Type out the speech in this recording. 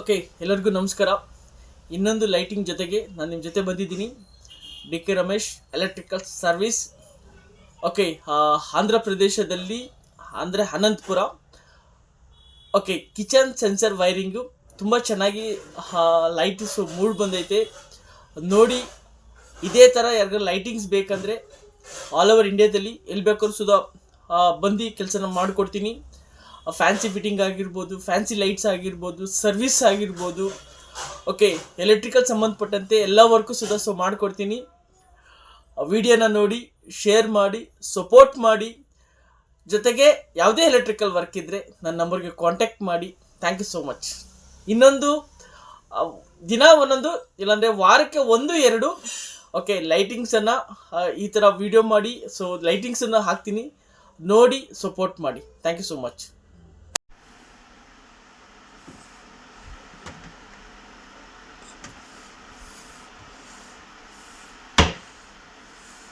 Okay ಎಲ್ಲರಿಗೂ ನಮಸ್ಕಾರ. ಇನ್ನೊಂದು ಲೈಟಿಂಗ್ ಜೊತೆಗೆ ನಾನು ನಿಮ್ಮ ಜೊತೆ ಬಂದಿದ್ದೀನಿ. D K Ramesh electrical service okay Andhra ಪ್ರದೇಶದಲ್ಲಿ ಅಂದರೆ Anantapur. Okay kitchen sensor wiring ತುಂಬ ಚೆನ್ನಾಗಿ ಲೈಟ್ಸು ಮೂಡ್ ಬಂದೈತೆ. ನೋಡಿ, ಇದೇ ಥರ ಯಾರಿಗಾರು ಲೈಟಿಂಗ್ಸ್ ಬೇಕಂದರೆ ಆಲ್ ಓವರ್ ಇಂಡಿಯಾದಲ್ಲಿ ಎಲ್ಲಿ ಬೇಕಾದ್ರೂ ಸುಧಾ ಬಂದು ಕೆಲಸನ ಮಾಡಿಕೊಡ್ತೀನಿ. ಫ್ಯಾನ್ಸಿ ಫಿಟ್ಟಿಂಗ್ ಆಗಿರ್ಬೋದು ಫ್ಯಾನ್ಸಿ ಲೈಟ್ಸ್ ಆಗಿರ್ಬೋದು ಸರ್ವಿಸ್ ಆಗಿರ್ಬೋದು. ಓಕೆ ಎಲೆಕ್ಟ್ರಿಕಲ್ ಸಂಬಂಧಪಟ್ಟಂತೆ ಎಲ್ಲ ವರ್ಕು ಸುಧಾ ಸೊ ಮಾಡಿಕೊಡ್ತೀನಿ. ವಿಡಿಯೋನ ನೋಡಿ ಶೇರ್ ಮಾಡಿ ಸಪೋರ್ಟ್ ಮಾಡಿ. ಜೊತೆಗೆ ಯಾವುದೇ ಎಲೆಕ್ಟ್ರಿಕಲ್ ವರ್ಕ್ ಇದ್ದರೆ ನನ್ನ ನಂಬರ್ಗೆ ಕಾಂಟ್ಯಾಕ್ಟ್ ಮಾಡಿ. ಥ್ಯಾಂಕ್ ಯು ಸೋ ಮಚ್ ಇನ್ನೊಂದು ದಿನ ಒಂದೊಂದು, ಇಲ್ಲಾಂದರೆ ವಾರಕ್ಕೆ ಒಂದು, ಎರಡು. ಓಕೆ ಲೈಟಿಂಗ್ಸನ್ನು ಈ ಥರ ವಿಡಿಯೋ ಮಾಡಿ ಸೊ ಲೈಟಿಂಗ್ಸನ್ನು ಹಾಕ್ತೀನಿ. ನೋಡಿ ಸಪೋರ್ಟ್ ಮಾಡಿ. Thank you so much